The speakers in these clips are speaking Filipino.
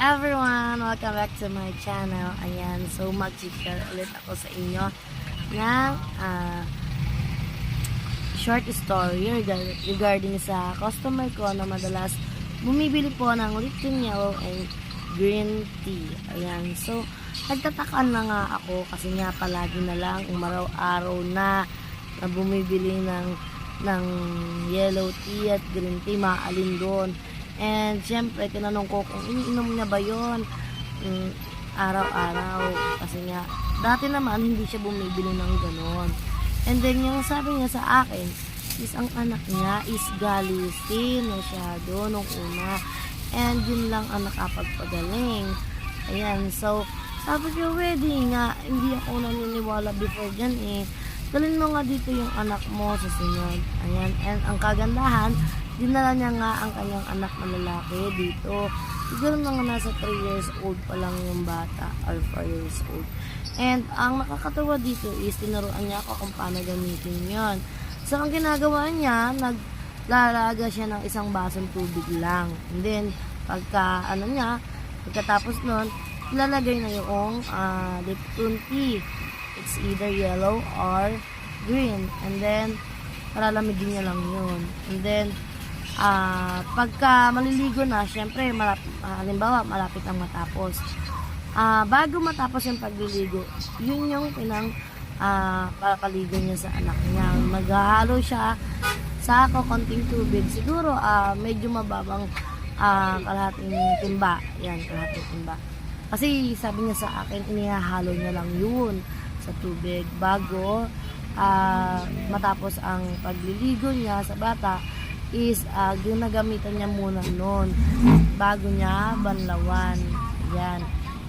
everyone! Welcome back to my channel. Ayan, so mag-share ulit ako sa inyo ng ah, short story reg- regarding sa customer ko na madalas bumibili po ng Lipton Yellow and green tea. Ayan, so nagtataka na nga ako kasi nga palagi na lang umaraw-araw na na bumibili ng ng yellow tea at green tea, maalin doon. And syempre, tinanong ko kung iniinom niya ba yon mm, araw-araw. Kasi nga, dati naman hindi siya bumibili ng ganon. And then yung sabi niya sa akin, is ang anak niya is galitin masyado nung una. And yun lang ang nakapagpagaling. Ayan, so, sabi ko, pwede nga, hindi ako naniniwala before dyan eh. Dalhin mo nga dito yung anak mo sa sunod. Ayan, and ang kagandahan, dinala niya nga ang kanyang anak na lalaki dito. Siguro mga nasa 3 years old pa lang yung bata or 4 years old. And ang nakakatawa dito is tinuruan niya ako kung paano gamitin yon. So ang ginagawa niya, naglalaga siya ng isang basong tubig lang. And then, pagka ano niya, pagkatapos nun, lalagay na yung uh, Lipton tea. It's either yellow or green. And then, paralamigin niya lang yun. And then, ah pagka maliligo na, syempre, malap, ah, halimbawa, malapit ang matapos. Ah, bago matapos yung pagliligo, yun yung pinang ah, papaligo niya sa anak niya. Maghahalo siya sa konting tubig. Siguro, ah, medyo mababang ah, kalahating timba. Yan, kalahating timba. Kasi sabi niya sa akin, inihahalo niya lang yun sa tubig bago ah, matapos ang pagliligo niya sa bata is uh, ginagamitan niya muna noon bago niya banlawan. Yan.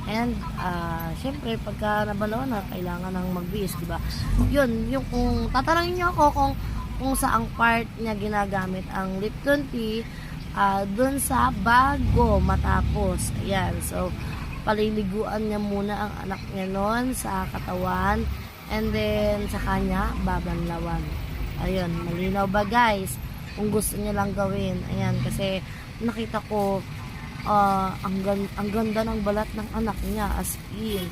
And, ah, syempre, pagka nabalawan na, kailangan nang magbihis, di ba? Yun, yung kung tatanungin niyo ako kung kung saang part niya ginagamit ang Lipton tea, ah, dun sa bago matapos. Ayan, so, paliliguan niya muna ang anak niya noon sa katawan, and then, sa kanya, babanlawan. Ayun, malinaw ba guys? Kung gusto niya lang gawin, ayan, kasi nakita ko, ah, ang, ang ganda ng balat ng anak niya as in.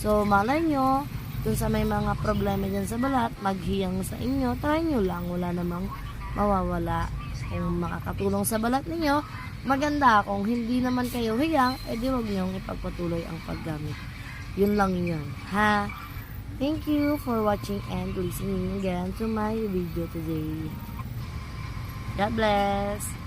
So, malay nyo, dun sa may mga problema dyan sa balat, maghiyang sa inyo, try nyo lang, wala namang mawawala. Kung makakatulong sa balat ninyo, maganda. Kung hindi naman kayo hiyang, edi wag nyo ipagpatuloy ang paggamit. Yun lang yun, ha? Thank you for watching and listening again to my video today. God bless!